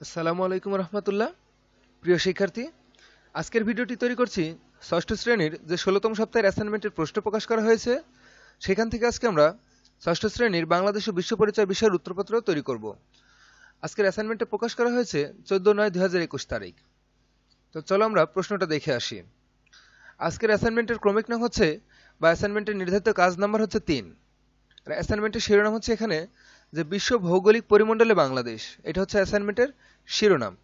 আসসালামু আলাইকুম রহমতুল্লাহ। প্রিয় শিক্ষার্থী, আজকের ভিডিওটি তৈরি করছি ষষ্ঠ শ্রেণির যে ষোলোতম সপ্তাহের অ্যাসাইনমেন্টের প্রশ্ন প্রকাশ করা হয়েছে, সেখান থেকে আজকে আমরা ষষ্ঠ শ্রেণির বাংলাদেশ ও বিশ্ব পরিচয় বিষয়ের উত্তরপত্র তৈরি করব। আজকের অ্যাসাইনমেন্টটা প্রকাশ করা হয়েছে চোদ্দ নয় দু হাজার একুশ তারিখ। তো চলো আমরা প্রশ্নটা দেখে আসি। আজকের অ্যাসাইনমেন্টের ক্রমিক নাম হচ্ছে বা অ্যাসাইনমেন্টের নির্ধারিত কাজ নাম্বার হচ্ছে তিন। অ্যাসাইনমেন্টের শিরোনাম হচ্ছে এখানে যে বিশ্ব ভৌগোলিক পরিমণ্ডলে বাংলাদেশ, এটা হচ্ছে অ্যাসাইনমেন্টের শিরোনাম।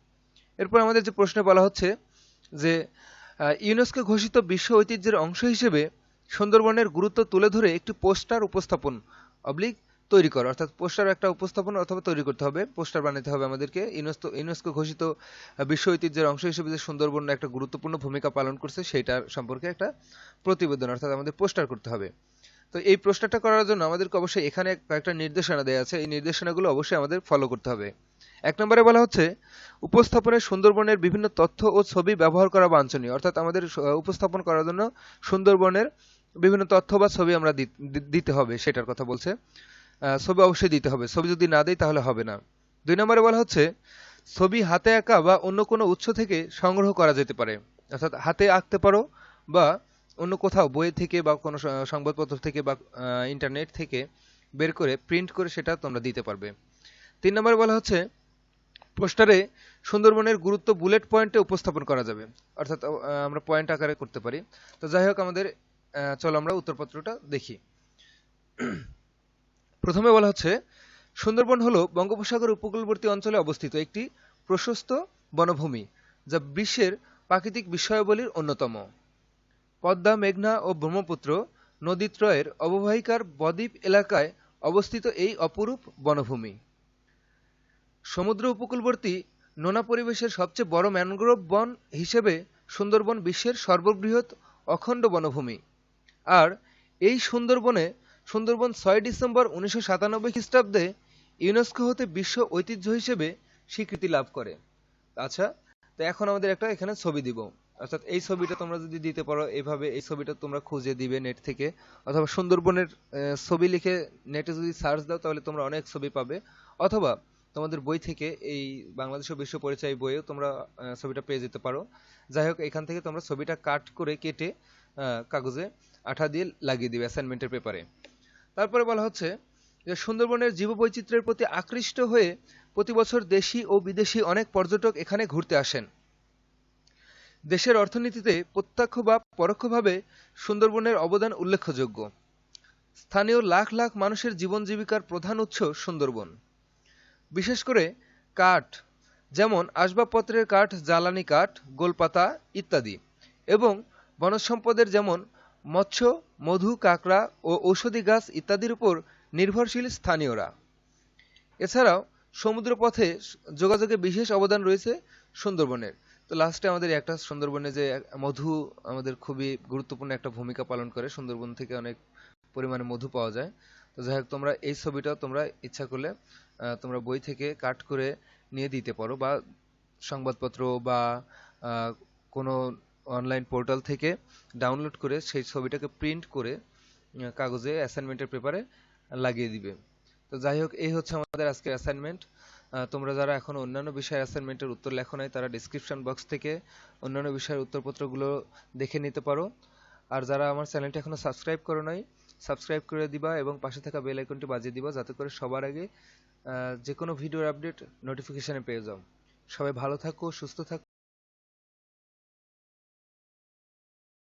এরপর আমাদের যে প্রশ্নে বলা হচ্ছে যে ইউনেস্কো ঘোষিত বিশ্ব ঐতিহ্যের অংশ হিসেবে সুন্দরবনের গুরুত্ব তুলে ধরে একটি পোস্টার উপস্থাপন অবলিক তৈরি করা। অর্থাৎ পোস্টার একটা উপস্থাপন অথবা তৈরি করতে হবে, পোস্টার বানাতে হবে আমাদেরকে। ইউনেস্কো ইউনেস্কো ঘোষিত বিশ্ব ঐতিহ্যের অংশ হিসেবে যে সুন্দরবন একটা গুরুত্বপূর্ণ ভূমিকা পালন করছে সেটার সম্পর্কে একটা প্রতিবেদন, অর্থাৎ আমাদের পোস্টার করতে হবে। তো এই প্রশ্নটা করার জন্য আমাদেরকে অবশ্যই এখানে কয়েকটা নির্দেশনা দেওয়া আছে। এই নির্দেশনাগুলো অবশ্যই আমাদের ফলো করতে হবে। এক নম্বরে বলা হচ্ছে উপস্থাপনে সুন্দরবনের বিভিন্ন তথ্য ও ছবি ব্যবহার করা বাঞ্ছনীয়। অর্থাৎ আমাদের উপস্থাপন করার জন্য সুন্দরবনের বিভিন্ন তথ্য বা ছবি আমরা দিতে হবে, সেটার কথা বলছে। ছবি অবশ্যই দিতে হবে। ছবি যদি না দেয় তাহলে হবে না। দুই নম্বরে বলা হচ্ছে, ছবি হাতে আঁকা বা অন্য কোনো উৎস থেকে সংগ্রহ করা যেতে পারে। অর্থাৎ হাতে আঁকতে পারো বা অন্য কোথাও বই থেকে বা কোনো সংবাদপত্র থেকে বা ইন্টারনেট থেকে বের করে প্রিন্ট করে সেটা তোমরা দিতে পারবে। তিন নম্বরে বলা হচ্ছে, পোস্টারে সুন্দরবনের গুরুত্ব বুলেট পয়েন্টে উপস্থাপন করা যাবে। অর্থাৎ আমরা পয়েন্ট আকারে করতে পারি। তো যাই হোক, আমাদের চলো আমরা উত্তরপত্রটা দেখি। প্রথমে বলা হচ্ছে, সুন্দরবন হলো বঙ্গোপসাগর উপকূলবর্তী অঞ্চলে অবস্থিত একটি প্রশস্ত বনভূমি, যা বিশ্বের প্রাকৃতিক বিষয়াবলীর অন্যতম। পদ্মা, মেঘনা ও ব্রহ্মপুত্র নদীত্রয়ের অববাহিকার বদ্বীপ এলাকায় অবস্থিত এই অপরূপ বনভূমি। সমুদ্র উপকূলবর্তী নোনা পরিবেশের সবচেয়ে বড় ম্যানগ্রোভ বন হিসেবে সুন্দরবন বিশ্বের সর্ববৃহৎ অখণ্ড বনভূমি। আর এই সুন্দরবনে সুন্দরবন ছয় ডিসেম্বর উনিশশো সাতানব্বই খ্রিস্টাব্দে ইউনেস্কো হতে বিশ্ব ঐতিহ্য হিসেবে স্বীকৃতি লাভ করে। আচ্ছা তো এখন আমাদের একটা এখানে ছবি দিব। অর্থাৎ এই ছবিটা তোমরা যদি দিতে পারো এইভাবে এই ছবিটা তোমরা খুঁজে দিবে নেট থেকে। অথবা সুন্দরবনের ছবি লিখে নেটে যদি সার্চ দাও, তাহলে তোমরা অনেক ছবি পাবে। অথবা তোমাদের বই থেকে এই বাংলাদেশ বিশ্ব পরিচয় বইয়েও তোমরা ছবিটা পেয়ে যেতে পারো। যাই হোক, এখান থেকে তোমরা ছবিটা কাট করে কেটে কাগজে আঠা দিয়ে লাগিয়ে দিবে অ্যাসাইনমেন্টের পেপারে তারপরে বলা হচ্ছে যে, সুন্দরবনের জীববৈচিত্র্যের প্রতি আকৃষ্ট হয়ে প্রতি বছর দেশি ও বিদেশি অনেক পর্যটক এখানে ঘুরতে আসেন। দেশের অর্থনীতিতে প্রত্যক্ষ বা পরোক্ষভাবে সুন্দরবনের অবদান উল্লেখযোগ্য। স্থানীয় লাখ লাখ মানুষের জীবন জীবিকার প্রধান উৎস সুন্দরবন। বিশেষ করে কাঠ, যেমন আসবাবপত্রের কাঠ, জ্বালানি কাঠ, গোলপাতা ইত্যাদি, এবং বনজ সম্পদের যেমন মৎস্য, মধু, কাঁকড়া ও ঔষধি গাছ ইত্যাদির উপর নির্ভরশীল স্থানীয়রা। এছাড়াও সমুদ্রপথে যোগাযোগে বিশেষ অবদান রয়েছে সুন্দরবনের। তো লাস্টে আমাদের একটা সুন্দরবনে যে মধু আমাদের খুবই গুরুত্বপূর্ণ একটা ভূমিকা পালন করে, সুন্দরবন থেকে অনেক পরিমাণে মধু পাওয়া যায়। তো যাই হোক তোমরা এই ছবিটা তোমরা ইচ্ছা করলে তোমরা বই থেকে কাট করে নিয়ে দিতে পারো বা সংবাদপত্র বা কোনো অনলাইন পোর্টাল থেকে ডাউনলোড করে সেই ছবিটাকে প্রিন্ট করে কাগজে অ্যাসাইনমেন্টের পেপারে লাগিয়ে দিবে। তো যাই হোক এই হচ্ছে আমাদের আজকের অ্যাসাইনমেন্ট তোমরা যারা এখন অন্যান্য বিষয়ের অ্যাসাইনমেন্টের উত্তর লেখো নাই, তারা ডিসক্রিপশন বক্স থেকে অন্যান্য বিষয়ের উত্তরপত্রগুলো দেখে নিতে পারো। আর যারা আমার চ্যানেলটি এখনও সাবস্ক্রাইব করো নাই সাবস্ক্রাইব করে দিবা এবং পাশে থাকা বেল আইকনটি বাজিয়ে দিবা, যাতে করে সবার আগে যে কোনো ভিডিওর আপডেট নোটিফিকেশনে পেয়ে যাও। সবাই ভালো থাকো, সুস্থ থাকো।